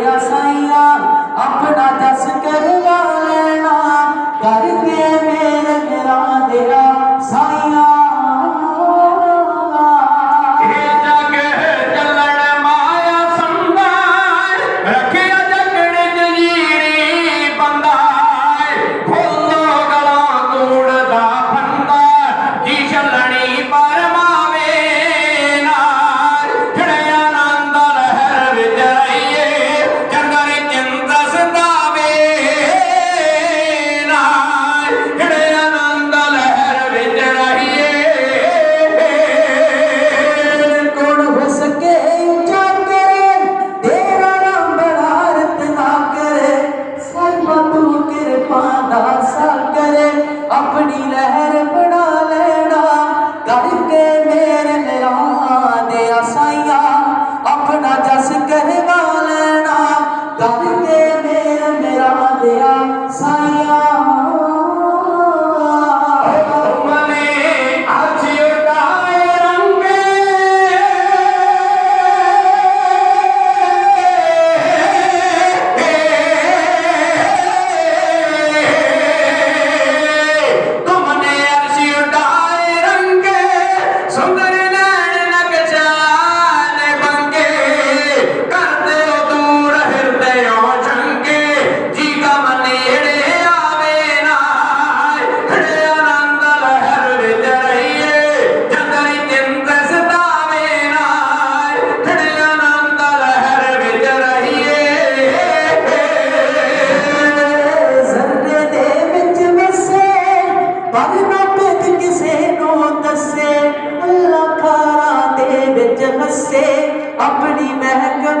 গাছাই ਪਰ ਨਾ ਭੇਦ ਕਿਸੇ ਨੂੰ ਦੱਸੇ। ਅੱਲਾ ਖਾਰਾ ਦੇ ਵਿੱਚ ਹੱਸੇ। ਆਪਣੀ ਮਹਿਕ